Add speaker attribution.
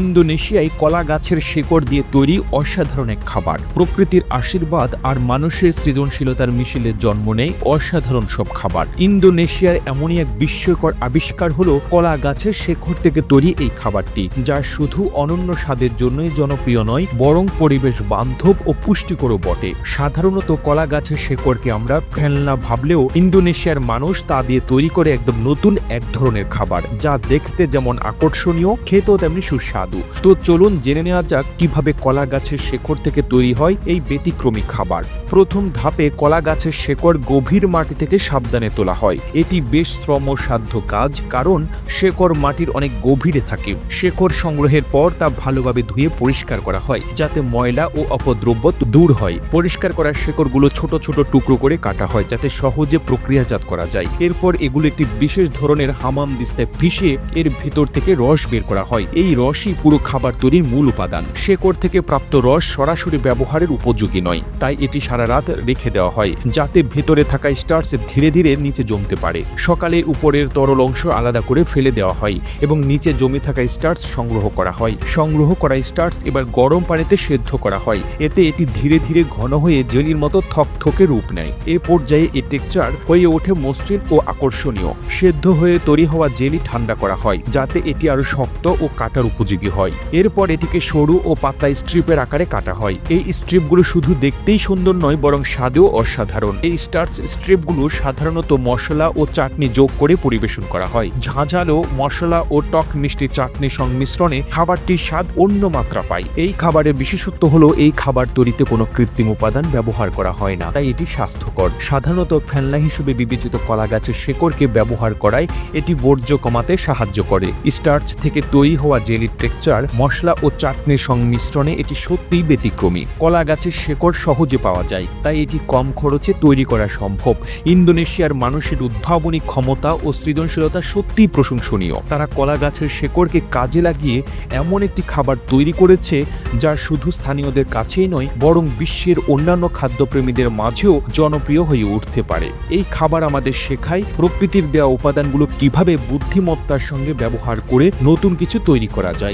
Speaker 1: ইন্দোনেশিয়ায় কলা গাছের শেকড় দিয়ে তৈরি অসাধারণ এক খাবার। প্রকৃতির আশীর্বাদ আর মানুষের সৃজনশীলতার মিশেলে জন্ম নেয় অসাধারণ সব খাবার। ইন্দোনেশিয়ার এমনই এক বিস্ময়কর আবিষ্কার হলো কলা গাছের শেকড় থেকে তৈরি এই খাবারটি, যা শুধু অনন্য স্বাদের জন্যই জনপ্রিয় নয়, বরং পরিবেশ বান্ধব ও পুষ্টিকরও বটে। সাধারণত কলা গাছের শেকড়কে আমরা ফেলনা ভাবলেও ইন্দোনেশিয়ার মানুষ তা দিয়ে তৈরি করে একদম নতুন এক ধরনের খাবার, যা দেখতে যেমন আকর্ষণীয়, খেতেও তেমনি সুস্বাদু। তো চলুন জেনে নেওয়া যাক কীভাবে কলা গাছের শেকড় থেকে তৈরি হয় এই ব্যতিক্রমী খাবার। প্রথম ধাপে কলা গাছের শেকড় গভীর মাটি থেকে সাবধানে তোলা হয়। এটি বেশ শ্রমসাধ্য কাজ, কারণ শেকড় মাটির অনেক গভীরে থাকে। শেকড় সংগ্রহের পর তা ভালোভাবে ধুয়ে পরিষ্কার করা হয়, যাতে ময়লা ও অপদ্রব্য দূর হয়। পরিষ্কার করা শেকড়গুলো ছোট ছোট টুকরো করে কাটা হয়, যাতে সহজে প্রক্রিয়াজাত করা যায়। এরপর এগুলো একটি বিশেষ ধরনের হামাম দিস্তায় পিষে এর ভিতর থেকে রস বের করা হয়। এই রসই পুরো খাবার তৈরির মূল উপাদান। শেকড় থেকে প্রাপ্ত রস সরাসরি ব্যবহারের উপযোগী নয়, তাই এটি সারা রাত রেখে দেওয়া হয়, যাতে ভেতরে থাকা স্টার্স ধীরে ধীরে নিচে জমতে পারে। সকালে উপরের তরল অংশ আলাদা করে ফেলে দেওয়া হয় এবং নিচে জমে থাকা স্টার্স সংগ্রহ করা হয়। সংগ্রহ করা স্টার্স এবার গরম পানিতে সেদ্ধ করা হয়, এতে এটি ধীরে ধীরে ঘন হয়ে জেলির মতো থকথকে রূপ নেয়। এ পর্যায়ে এ টেকচার হয়ে ওঠে মসৃণ ও আকর্ষণীয়। সেদ্ধ হয়ে তৈরি হওয়া জেলি ঠান্ডা করা হয়, যাতে এটি আরও শক্ত ও কাটার উপযোগী হয়। এরপর এটিকে সরু ও পাতলা স্ট্রিপের আকারে কাটা হয়। এই স্ট্রিপগুলো শুধু দেখতেই সুন্দর নয়, বরং স্বাদেও অসাধারণ। এই স্টার্চ স্ট্রিপগুলো সাধারণত মশলা ও চাটনি যোগ করে পরিবেশন করা হয়। ঝাঁঝালো মশলা ও টক মিষ্টি চাটনি সংমিশ্রণে খাবারটির স্বাদ অন্য মাত্রা পায়। এই খাবারের বিশেষত্ব হলো, এই খাবার তৈরিতে কোনো কৃত্রিম উপাদান ব্যবহার করা হয় না, তাই এটি স্বাস্থ্যকর। সাধারণত ফেলনা হিসেবে বিবেচিত কলা গাছের শেকড়কে ব্যবহার করায় এটি বর্জ্য কমাতে সাহায্য করে। স্টার্চ থেকে তৈরি হওয়া জেলির টেক্সচার মশলা ও চাটনির সংমিশ্রণে এটি সত্যিই ব্যতিক্রমী। কলা গাছের শেকড় সহজে পাওয়া যায়, তাই এটি কম খরচে তৈরি করা সম্ভব। ইন্দোনেশিয়ার মানুষের উদ্ভাবনী ক্ষমতা ও সৃজনশীলতা সত্যিই প্রশংসনীয়। তারা কলা গাছের শেকড়কে কাজে লাগিয়ে এমন একটি খাবার তৈরি করেছে, যা শুধু স্থানীয়দের কাছেই নয়, বরং বিশ্বের অন্যান্য খাদ্যপ্রেমীদের মাঝেও জনপ্রিয় হয়ে উঠতে পারে। এই খাবার আমাদের শেখায় প্রকৃতির দেওয়া উপাদানগুলো কীভাবে বুদ্ধিমত্তার সঙ্গে ব্যবহার করে নতুন কিছু তৈরি করা যায়।